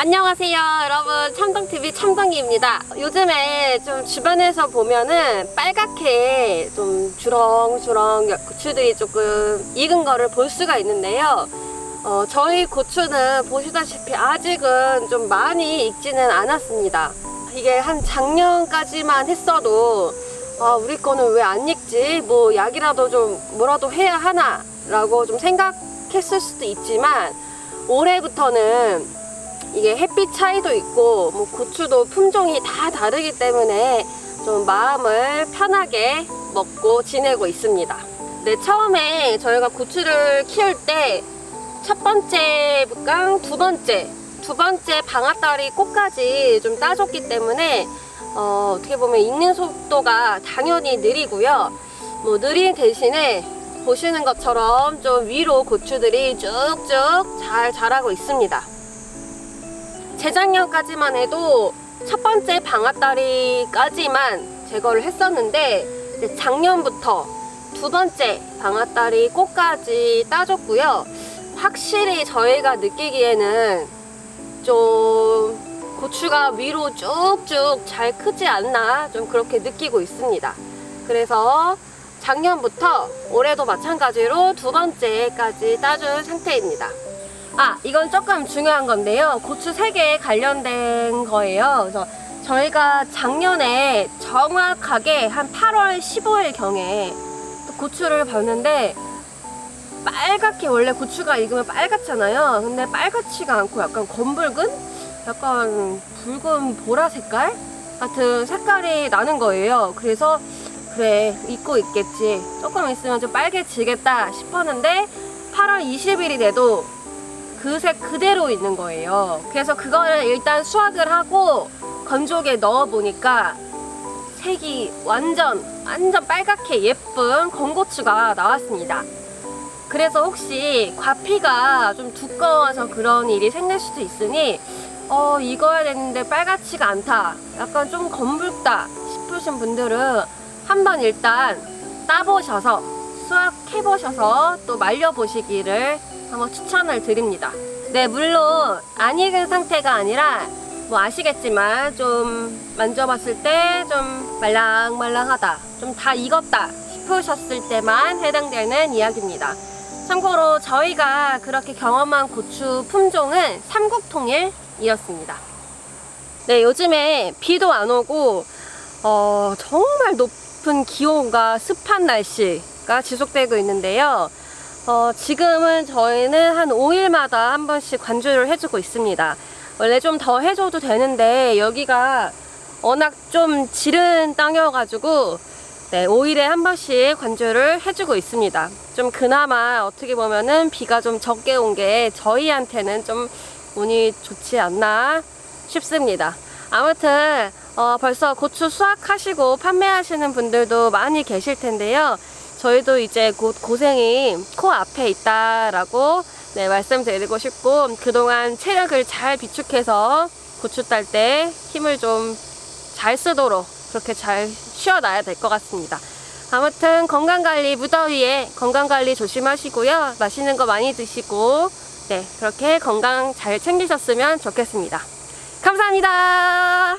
안녕하세요 여러분 참동TV 참동기입니다 요즘에 좀 주변에서 보면은 빨갛게 좀 주렁주렁 고추들이 조금 익은 거를 볼 수가 있는데요 어, 저희 고추는 보시다시피 아직은 좀 많이 익지는 않았습니다 이게 한 작년까지만 했어도 아, 우리 거는 왜 안 익지? 뭐 약이라도 좀 뭐라도 해야 하나? 라고 좀 생각했을 수도 있지만 올해부터는 이게 햇빛 차이도 있고 뭐 고추도 품종이 다 다르기 때문에 좀 마음을 편하게 먹고 지내고 있습니다. 네, 처음에 저희가 고추를 키울 때 첫 번째 gang, 두 번째, 두 번째 방앗다리 꽃까지 좀 따줬기 때문에 어, 어떻게 보면 익는 속도가 당연히 느리고요. 뭐 느린 대신에 보시는 것처럼 좀 위로 고추들이 쭉쭉 잘 자라고 있습니다. 재작년까지만 해도 첫 번째 방앗다리까지만 제거를 했었는데 작년부터 두 번째 방앗다리 꽃까지 따줬고요. 확실히 저희가 느끼기에는 좀 고추가 위로 쭉쭉 잘 크지 않나 좀 그렇게 느끼고 있습니다. 그래서 작년부터 올해도 마찬가지로 두 번째까지 따준 상태입니다. 아, 이건 조금 중요한 건데요. 고추 3개 관련된 거예요. 그래서 저희가 작년에 정확하게 한 8월 15일 경에 고추를 봤는데 빨갛게 원래 고추가 익으면 빨갛잖아요. 근데 빨갛지가 않고 약간 검붉은? 약간 붉은 보라 색깔? 같은 색깔이 나는 거예요. 그래서 그래, 익고 있겠지. 조금 있으면 좀 빨개지겠다 싶었는데 8월 20일이 돼도 그 색 그대로 있는 거예요. 그래서 그거를 일단 수확을 하고 건조기에 넣어 보니까 색이 완전 완전 빨갛게 예쁜 건고추가 나왔습니다. 그래서 혹시 과피가 좀 두꺼워서 그런 일이 생길 수도 있으니 어 익어야 되는데 빨갛지가 않다 약간 좀 검붉다 싶으신 분들은 한번 일단 따보셔서 수확해 보셔서 또 말려 보시기를 한번 추천을 드립니다. 네, 물론 안 익은 상태가 아니라 뭐 아시겠지만 좀 만져봤을 때 좀 말랑말랑하다, 좀 다 익었다 싶으셨을 때만 해당되는 이야기입니다. 참고로 저희가 그렇게 경험한 고추 품종은 삼국통일이었습니다. 네, 요즘에 비도 안 오고 어, 정말 높은 기온과 습한 날씨가 지속되고 있는데요. 어, 지금은 저희는 한 5일마다 한 번씩 관주를 해주고 있습니다. 원래 좀 더 해줘도 되는데 여기가 워낙 좀 지른 땅이어가지고 네, 5일에 한 번씩 관주를 해주고 있습니다. 좀 그나마 어떻게 보면은 비가 좀 적게 온 게 저희한테는 좀 운이 좋지 않나 싶습니다. 아무튼 어, 벌써 고추 수확하시고 판매하시는 분들도 많이 계실 텐데요. 저희도 이제 곧 고생이 코앞에 있다라고 네, 말씀드리고 싶고 그동안 체력을 잘 비축해서 고추 딸 때 힘을 좀 잘 쓰도록 그렇게 잘 쉬어놔야 될 것 같습니다. 아무튼 건강관리 무더위에 건강관리 조심하시고요. 맛있는 거 많이 드시고 네 그렇게 건강 잘 챙기셨으면 좋겠습니다. 감사합니다.